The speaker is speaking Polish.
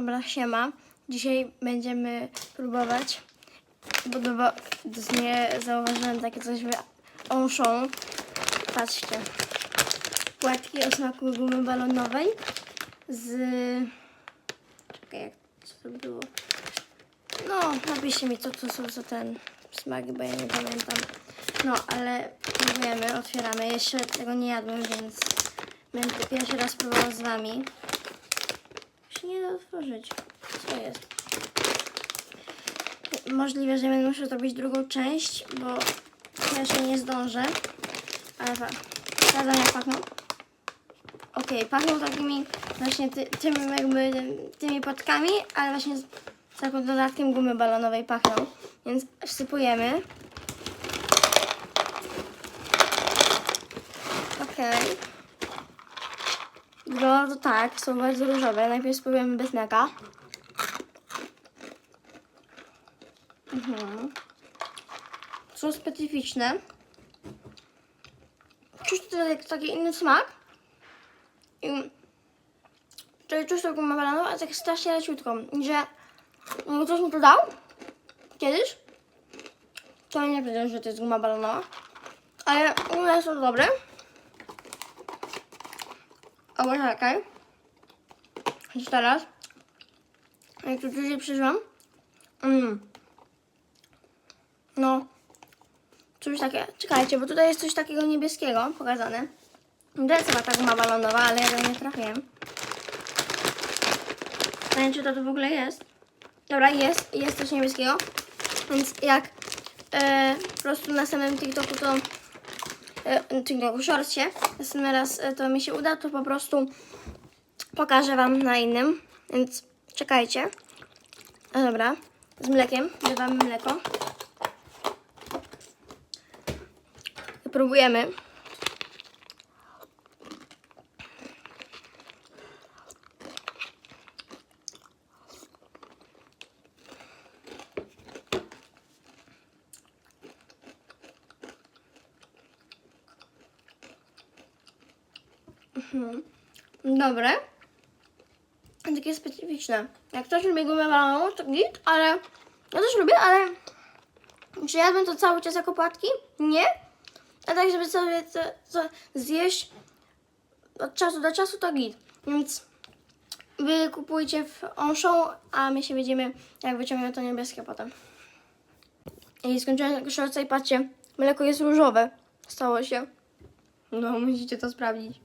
Dobra, siema. Dzisiaj będziemy próbować w sumie zauważyłem takie coś w Onszą. Patrzcie. Płatki o smaku gumy balonowej z... Czekaj, jak to było? No, napiszcie mi, co to są za ten smaki, bo ja nie pamiętam. No, ale próbujemy, otwieramy. Jeszcze tego nie jadłem, więc będę pierwszy raz próbował z wami. Nie da otworzyć. Co jest? Możliwe, że będę musiał zrobić drugą część, bo pierwszej nie zdążę. Ale sprawdzam jak pachną. Okej, pachną takimi właśnie ty, tym jakby tymi płatkami, ale właśnie z, z takim dodatkiem gumy balonowej pachną. Więc wsypujemy. Okej. Wygląda to tak, są bardzo różowe. Najpierw spróbujemy bez mleka. Mhm. Są specyficzne. Czuć tutaj taki inny smak. I Czyli czuć taką mawalaną, ale tak strasznie leciutką. Że no, ktoś mi to dał kiedyś, to nie wiedziałem, że to jest guma balonowa. Ale one są dobre. O, czekaj. Już teraz. Jak tu dłużej przyszłam. Mm. No. Coś takie. Czekajcie, bo tutaj jest coś takiego niebieskiego pokazane. To jest chyba ta guma balonowa, ale ja go nie trafiłem. Nie wiem, czy to tu w ogóle jest. Dobra, jest. Jest coś niebieskiego. Więc jak e, po prostu na samym TikToku to e, TikToku shortsie następny raz e, to mi się uda, to po prostu pokażę Wam na innym. Więc czekajcie. A dobra, z mlekiem. Dodamy mleko. Próbujemy. Dobre. Takie specyficzne. Jak ktoś lubi gumę baloną, to git, ale ja też lubię, ale czy jadłem to cały czas jako płatki? Nie. A tak, żeby sobie to, to zjeść od czasu do czasu, to git. Więc wy kupujcie w Onszą, a my się widzimy, jak wyciągniemy to niebieskie potem. I skończyłem shortsa i patrzcie, mleko jest różowe. Stało się. No, musicie to sprawdzić.